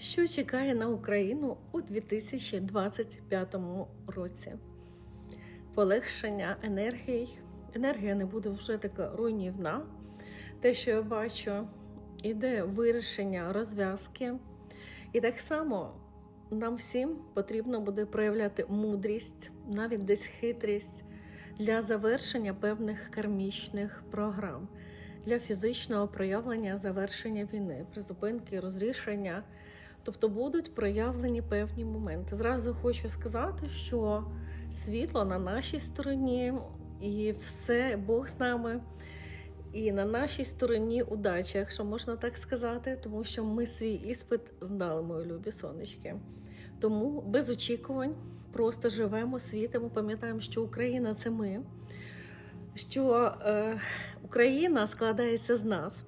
Що чекає на Україну у 2025 році? Полегшення енергії. Енергія не буде вже така руйнівна. Те, що я бачу, іде вирішення розв'язки. І так само нам всім потрібно буде проявляти мудрість, навіть десь хитрість для завершення певних кармічних програм, для фізичного проявлення завершення війни, призупинки, розрішення. Тобто будуть проявлені певні моменти. Зразу хочу сказати, що світло на нашій стороні, і все Бог з нами. І на нашій стороні удача, якщо можна так сказати, тому що ми свій іспит здали, мої любі сонечки. Тому без очікувань просто живемо, світимо, пам'ятаємо, що Україна це ми, що е, Україна складається з нас.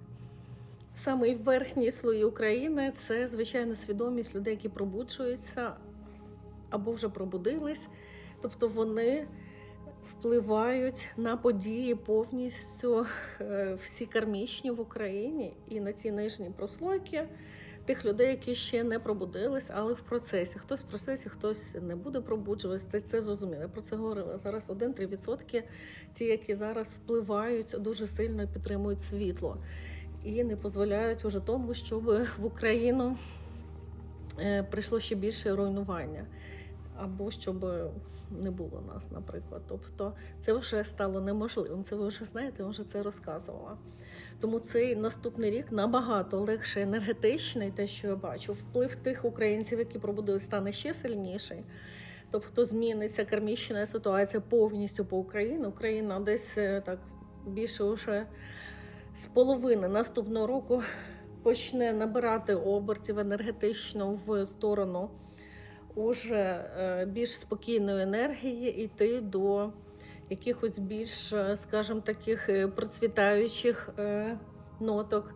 Саме верхні слої України це, звичайно, свідомість людей, які пробуджуються або вже пробудились. Тобто вони впливають на події повністю е, всі кармічні в Україні і на ці нижні прослойки тих людей, які ще не пробудились, але в процесі. Хтось в процесі, хтось не буде пробуджуватися. Це, це зрозуміло. Я про це говорила. Зараз 1-3% ті, які зараз впливають дуже сильно підтримують світло і не дозволяють уже тому, щоб в Україну е, прийшло ще більше руйнування, або щоб не було нас, наприклад. Тобто це вже стало неможливим. Це ви вже знаєте, я вже це розказувала. Тому цей наступний рік набагато легше енергетичний, те, що я бачу. Вплив тих українців, які пробудились, стане ще сильніший. Тобто зміниться кармічна ситуація повністю по Україні. Україна десь е, так більше вже з половини наступного року почне набирати обертів енергетично в сторону уже е, більш спокійної енергії, йти до якихось більш, е, скажімо, таких е, процвітаючих ноток,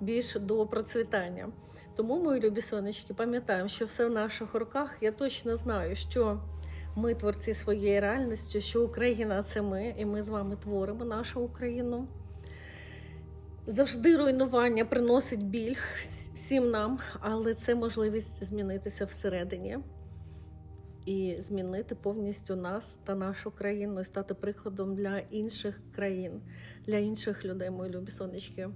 більш до процвітання. Тому, мої любі сонечки, пам'ятаємо, що все в наших руках. Я точно знаю, що ми творці своєї реальності, що Україна це ми, і ми з вами творимо нашу Україну. Завжди руйнування приносить біль всім нам, але це можливість змінитися всередині і змінити повністю нас та нашу країну, і стати прикладом для інших країн, для інших людей, мої любі сонечки.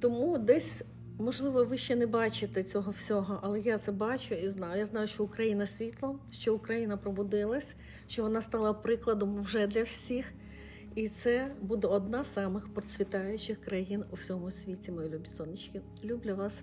Тому десь, можливо, ви ще не бачите цього всього, але я це бачу і знаю. Я знаю, що Україна світло, що Україна пробудилась, що вона стала прикладом вже для всіх. І це буде одна з самих процвітаючих країн у всьому світі, мої любі сонечки. Люблю вас.